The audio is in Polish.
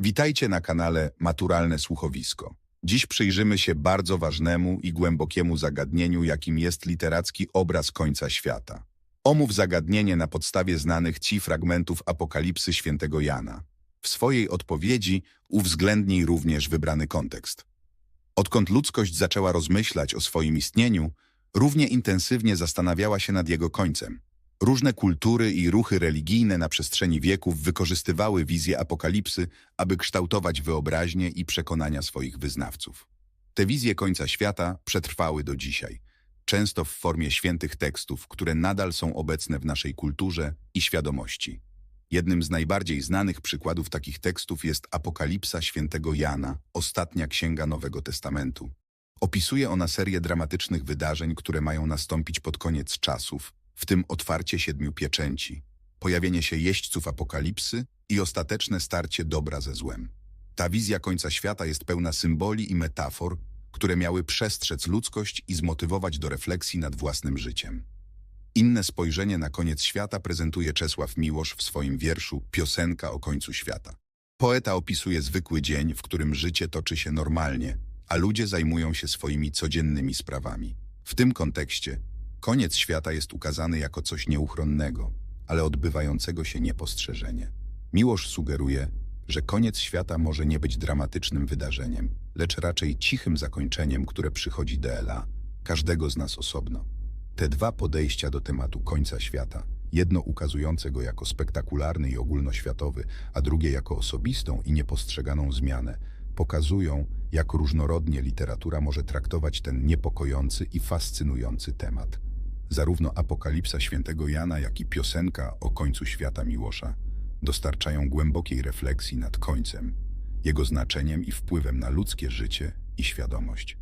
Witajcie na kanale Maturalne Słuchowisko. Dziś przyjrzymy się bardzo ważnemu i głębokiemu zagadnieniu, jakim jest literacki obraz końca świata. Omów zagadnienie na podstawie znanych ci fragmentów Apokalipsy świętego Jana. W swojej odpowiedzi uwzględnij również wybrany kontekst. Odkąd ludzkość zaczęła rozmyślać o swoim istnieniu, równie intensywnie zastanawiała się nad jego końcem. Różne kultury i ruchy religijne na przestrzeni wieków wykorzystywały wizję apokalipsy, aby kształtować wyobraźnię i przekonania swoich wyznawców. Te wizje końca świata przetrwały do dzisiaj, często w formie świętych tekstów, które nadal są obecne w naszej kulturze i świadomości. Jednym z najbardziej znanych przykładów takich tekstów jest Apokalipsa świętego Jana, ostatnia księga Nowego Testamentu. Opisuje ona serię dramatycznych wydarzeń, które mają nastąpić pod koniec czasów, w tym otwarcie siedmiu pieczęci, pojawienie się jeźdźców apokalipsy i ostateczne starcie dobra ze złem. Ta wizja końca świata jest pełna symboli i metafor, które miały przestrzec ludzkość i zmotywować do refleksji nad własnym życiem. Inne spojrzenie na koniec świata prezentuje Czesław Miłosz w swoim wierszu Piosenka o końcu świata. Poeta opisuje zwykły dzień, w którym życie toczy się normalnie, a ludzie zajmują się swoimi codziennymi sprawami. W tym kontekście koniec świata jest ukazany jako coś nieuchronnego, ale odbywającego się niepostrzeżenie. Miłosz sugeruje, że koniec świata może nie być dramatycznym wydarzeniem, lecz raczej cichym zakończeniem, które przychodzi do Ela, każdego z nas osobno. Te dwa podejścia do tematu końca świata, jedno ukazujące go jako spektakularny i ogólnoświatowy, a drugie jako osobistą i niepostrzeganą zmianę, pokazują, jak różnorodnie literatura może traktować ten niepokojący i fascynujący temat. Zarówno Apokalipsa świętego Jana, jak i piosenka o końcu świata Miłosza dostarczają głębokiej refleksji nad końcem, jego znaczeniem i wpływem na ludzkie życie i świadomość.